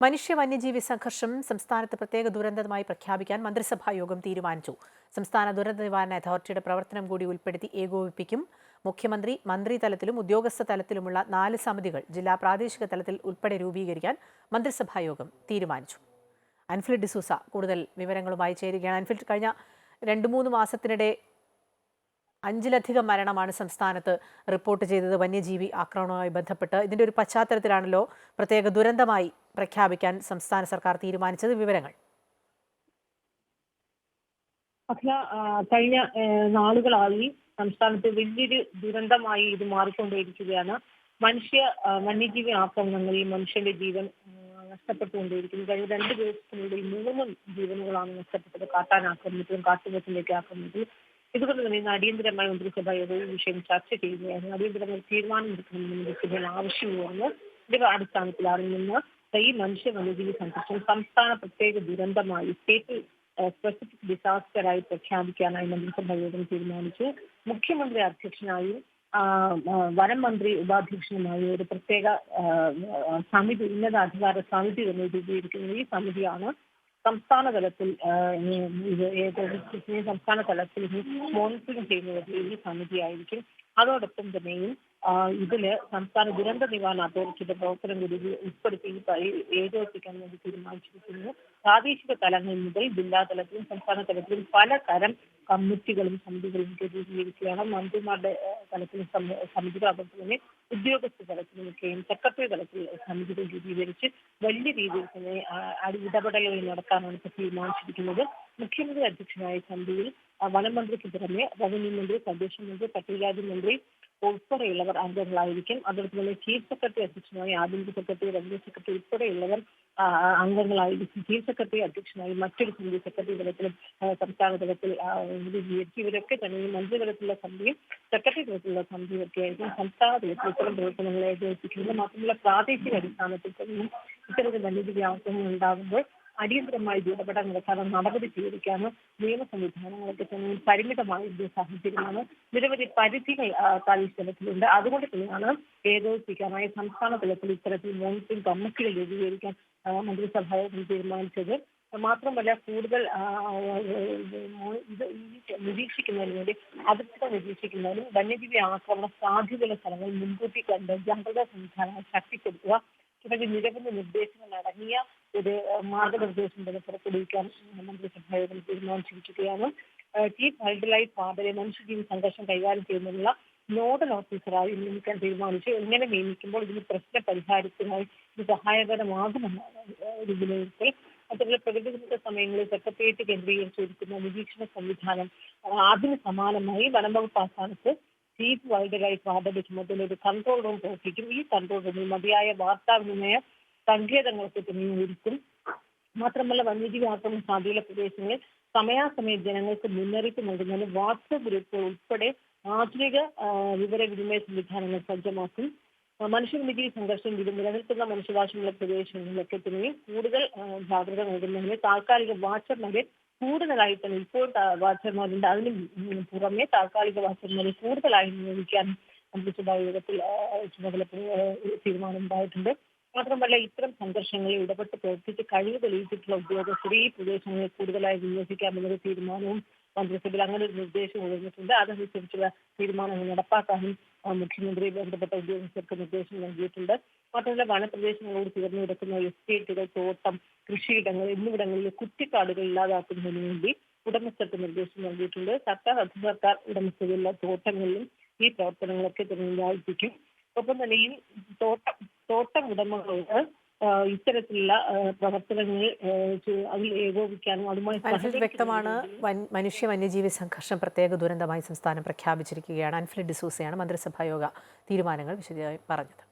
മനുഷ്യ വന്യജീവി സംഘർഷം സംസ്ഥാനത്ത് പ്രത്യേക ദുരന്തമായി പ്രഖ്യാപിക്കാൻ മന്ത്രിസഭാ യോഗം തീരുമാനിച്ചു. സംസ്ഥാന ദുരന്ത നിവാരണ അതോറിറ്റിയുടെ പ്രവർത്തനം കൂടി ഉൾപ്പെടുത്തി ഏകോപിപ്പിക്കും. മുഖ്യമന്ത്രി മന്ത്രിതലത്തിലും ഉദ്യോഗസ്ഥ തലത്തിലുമുള്ള നാല് സമിതികൾ ജില്ലാ പ്രാദേശിക തലത്തിൽ ഉൾപ്പെടെ രൂപീകരിക്കാൻ മന്ത്രിസഭാ യോഗം തീരുമാനിച്ചു. അൻഫിൽഡ് ഡിസൂസ കൂടുതൽ വിവരങ്ങളുമായി ചേരുകയാണ്. അൻഫിൽഡ് കഴിഞ്ഞ രണ്ട് മൂന്ന് മാസത്തിനിടെ അഞ്ചിലധികം മരണമാണ് സംസ്ഥാനത്ത് റിപ്പോർട്ട് ചെയ്തത്. വന്യജീവി ആക്രമണവുമായി ബന്ധപ്പെട്ട് ഇതിന്റെ ഒരു പശ്ചാത്തലത്തിലാണല്ലോ പ്രത്യേക ദുരന്തമായി പ്രഖ്യാപിക്കാൻ സംസ്ഥാന സർക്കാർ തീരുമാനിച്ചത്. വിവരങ്ങൾ. അഖില കഴിഞ്ഞ നാളുകളായി സംസ്ഥാനത്ത് വലിയൊരു ദുരന്തമായി ഇത് മാറിക്കൊണ്ടേയിരിക്കുകയാണ്. മനുഷ്യ വന്യജീവി ആക്രമണങ്ങളിൽ മനുഷ്യന്റെ ജീവൻ നഷ്ടപ്പെട്ടുകൊണ്ടേയിരിക്കുന്നു. കഴിഞ്ഞ രണ്ട് ദിവസത്തിനുള്ളിൽ മൂന്ന് ജീവനുകളാണ് നഷ്ടപ്പെട്ടത്. കാട്ടാൻ ആക്രമണത്തിലും കാട്ടുപോത്തിലേക്ക് ആക്രമണത്തിലും ഇതുകൊണ്ട് തന്നെ ഇന്ന് അടിയന്തരമായി മന്ത്രിസഭ ഏതൊരു വിഷയം ചർച്ച ചെയ്യുകയായിരുന്നു അടിയന്തരമായി തീരുമാനമെടുക്കണമെന്ന് മന്ത്രിസഭയിൽ ആവശ്യമുയർന്നു ഇതിന്റെ അടിസ്ഥാനത്തിലാണ് അറിയുന്ന ഈ മനുഷ്യ വന്യജീവി സംഘർഷം സംസ്ഥാന പ്രത്യേക ദുരന്തമായി സ്റ്റേറ്റ് സ്പെസിഫിക് ഡിസാസ്റ്ററായി പ്രഖ്യാപിക്കാനായി മന്ത്രിസഭ യോഗം തീരുമാനിച്ചു. മുഖ്യമന്ത്രി അധ്യക്ഷനായും വനം മന്ത്രി ഉപാധ്യക്ഷനുമായി ഒരു പ്രത്യേക സമിതി ഉന്നതാധികാര സമിതി തന്നെ രൂപീകരിക്കുന്നത് ഈ സമിതിയാണ് സംസ്ഥാന തലത്തിൽ സംസ്ഥാന തലത്തിൽ മോണിറ്ററിംഗ് ചെയ്യുന്നത് ഈ സമിതിയായിരിക്കും. അതോടൊപ്പം തന്നെയും ഇതിൽ സംസ്ഥാന ദുരന്ത നിവാരണ അതോറിറ്റിയുടെ പ്രവർത്തനം കൂടി ഉൾപ്പെടുത്തി ഏകോപിപ്പിക്കാൻ വേണ്ടി തീരുമാനിച്ചിരിക്കുന്നു. പ്രാദേശിക തലങ്ങളിൽ മുതൽ ജില്ലാ തലത്തിലും സംസ്ഥാന തലത്തിലും പലതരം കമ്മിറ്റികളും സമിതികളും രൂപീകരിക്കുകയാണ് മന്ത്രിമാരുടെ തലത്തിലും സമിതികൾ അതോടൊപ്പം തന്നെ ഉദ്യോഗസ്ഥ തലത്തിലുമൊക്കെയും സെക്രട്ടറി തലത്തിൽ സമിതികൾ രൂപീകരിച്ച് വലിയ രീതിയിൽ തന്നെ ഇടപെടലുകൾ നടത്താനാണ് ഇപ്പോൾ തീരുമാനിച്ചിരിക്കുന്നത്. മുഖ്യമന്ത്രി അധ്യക്ഷനായ സമിതിയിൽ വനം മന്ത്രിക്ക് പുറമെ റവന്യൂ മന്ത്രി തദ്ദേശ മന്ത്രി പട്ടികജാതി മന്ത്രി ഉൾപ്പെടെയുള്ളവർ അംഗങ്ങളായിരിക്കും. അതുപോലെ തന്നെ ചീഫ് സെക്രട്ടറി അധ്യക്ഷനായി ആഭ്യന്തര സെക്രട്ടറി റവന്യൂ സെക്രട്ടറി ഉൾപ്പെടെയുള്ളവർ അംഗങ്ങളായിരിക്കും. ചീഫ് സെക്രട്ടറി അധ്യക്ഷനായി മറ്റൊരു സമിതി സെക്രട്ടറി തലത്തിലും സംസ്ഥാന തലത്തിൽ ഇവരൊക്കെ തന്നെ ഈ മന്ത്രിതലത്തിലുള്ള സമിതിയും സെക്രട്ടറി തലത്തിലുള്ള സമിതിയും ഒക്കെ ആയിരിക്കും സംസ്ഥാന തലത്തിൽ ഇത്തരം പ്രവർത്തനങ്ങളെ ഏകോപിപ്പിക്കുന്നത്. മാത്രമല്ല പ്രാദേശിക അടിസ്ഥാനത്തിൽ തന്നെയും ഇത്തരത്തിൽ വലിയ ആക്രമണം ഉണ്ടാകുമ്പോൾ അടിയന്തരമായി ഇടപെടാൻ നടക്കാതെ നടപടി സ്വീകരിക്കാനും നിയമ സംവിധാനങ്ങളൊക്കെ തന്നെ പരിമിതമായ സാഹചര്യമാണ്. നിരവധി പരിധികൾ തലത്തിലുണ്ട് അതുകൊണ്ട് തന്നെയാണ് ഏകോപിപ്പിക്കാനായി സംസ്ഥാന തലത്തിൽ ഇത്തരത്തിൽ മോണിറ്ററിംഗ് കമ്മിറ്റികൾ രൂപീകരിക്കാൻ മന്ത്രിസഭ തീരുമാനിച്ചത്. മാത്രമല്ല കൂടുതൽ ഇത് നിരീക്ഷിക്കുന്നതിന് വേണ്ടി അതിർത്തികൾ നിരീക്ഷിക്കുന്നതിനും വന്യജീവി ആക്രമണ സാധ്യതയുള്ള സ്ഥലങ്ങൾ മുൻകൂട്ടി കണ്ട് ജാഗ്രതാ സംവിധാനങ്ങൾ ശക്തിപ്പെടുത്തുക തുടങ്ങി നിരവധി നിർദ്ദേശങ്ങൾ അടങ്ങിയ ഒരു മാർഗനിർദ്ദേശം തന്നെ പുറപ്പെടുവിക്കാൻ മന്ത്രിസഭായോഗം തീരുമാനിച്ചിരിക്കുകയാണ്. ചീഫ് വൈൽഡ് ലൈഫ് ഫാദറെ മനുഷ്യജീവി സംഘർഷം കൈകാര്യം ചെയ്യുന്നതിനുള്ള നോഡൽ ഓഫീസറായി നിയമിക്കാൻ തീരുമാനിച്ചു. എങ്ങനെ നിയമിക്കുമ്പോൾ ഇതിന് പ്രശ്ന പരിഹാരത്തിനായി ഇത് സഹായകരമാകുമെന്നാണ് ഒരു വിലയിരുത്തൽ. അതുപോലെ പ്രകൃതി ദുരന്ത സമയങ്ങളിൽ സെക്രട്ടേറിയറ്റ് കേന്ദ്രീകരിച്ചിരിക്കുന്ന നിരീക്ഷണ സംവിധാനം അതിന് സമാനമായി വനംവകുപ്പ് ആസ്ഥാനത്ത് ചീഫ് വൈൽഡ് ലൈഫ് വാർഡന്റെ ചുമതല ഒരു കൺട്രോൾ റൂം പ്രവർത്തിക്കും. ഈ കൺട്രോൾ റൂമിൽ മതിയായ വാർത്താവിനിമയ സങ്കേതങ്ങൾക്ക് തന്നെ മാത്രമല്ല വന്യജീവി ആക്രമണ സാധ്യതയുള്ള പ്രദേശങ്ങളിൽ സമയാസമയം ജനങ്ങൾക്ക് മുന്നറിയിപ്പ് നൽകുന്നതിന് വാട്സപ്പ് ഗ്രൂപ്പുകൾ ഉൾപ്പെടെ ആധുനിക വിവര വിവരവിനിമയ സംവിധാനങ്ങൾ സജ്ജമാക്കും. മനുഷ്യ മനുഷ്യവന്യജീവി സംഘർഷം ഇത് നിലനിൽക്കുന്ന മനുഷ്യവാസമുള്ള പ്രദേശങ്ങളിലൊക്കെ തുടങ്ങി കൂടുതൽ ജാഗ്രത നൽകുന്നതിന് താൽക്കാലിക വാച്ചർമാരെ കൂടുതലായി തന്നെ ഇപ്പോൾ വാച്ചർമാരുണ്ട്. അതിന് പുറമെ താൽക്കാലിക വാച്ചർമാരെ കൂടുതലായി നിയോഗിക്കാൻ മന്ത്രിസഭാ യോഗത്തിൽ ചുമതല തീരുമാനം ഉണ്ടായിട്ടുണ്ട്. മാത്രമല്ല ഇത്തരം സംഘർഷങ്ങളിൽ ഇടപെട്ട് പ്രവർത്തിച്ച് കഴിവ് തെളിയിച്ചിട്ടുള്ള ഉദ്യോഗസ്ഥരെ ഈ പ്രദേശങ്ങളിൽ കൂടുതലായി വിന്യസിക്കാമെന്നൊരു തീരുമാനവും മന്ത്രിസഭയിൽ അങ്ങനെ ഒരു നിർദ്ദേശം ഉയർന്നിട്ടുണ്ട്. അതനുസരിച്ചുള്ള തീരുമാനങ്ങൾ നടപ്പാക്കാനും മുഖ്യമന്ത്രി ബന്ധപ്പെട്ട ഉദ്യോഗസ്ഥർക്ക് നിർദ്ദേശം നൽകിയിട്ടുണ്ട്. മാത്രമല്ല വനപ്രദേശങ്ങളോട് ചേർന്ന് കിടക്കുന്ന എസ്റ്റേറ്റുകൾ തോട്ടം കൃഷിയിടങ്ങൾ എന്നിവിടങ്ങളിൽ കുറ്റിക്കാടുകൾ ഇല്ലാതാക്കുന്നതിന് വേണ്ടി ഉടമസ്ഥർക്ക് നിർദ്ദേശം നൽകിയിട്ടുണ്ട്. സർക്കാർ അധികർക്കാർ ഉടമസ്ഥതയിലുള്ള തോട്ടങ്ങളിലും ഈ പ്രവർത്തനങ്ങളൊക്കെ വ്യാപിപ്പിക്കും ഒപ്പം തന്നെ ഈ തോട്ടം തോട്ടം ഉടമകളോട് ഇത്തരത്തിലുള്ള പ്രവർത്തനങ്ങൾ അതിൽ ഏകോപിക്കാനും അതുമായി വ്യക്തമാണ് മനുഷ്യ വന്യജീവി സംഘർഷം പ്രത്യേക ദുരന്തമായി സംസ്ഥാനം പ്രഖ്യാപിച്ചിരിക്കുകയാണ്. അൻഫിൽഡ് ഡിസൂസയാണ് മന്ത്രിസഭായോഗ തീരുമാനങ്ങൾ വിശദമായി പറഞ്ഞത്.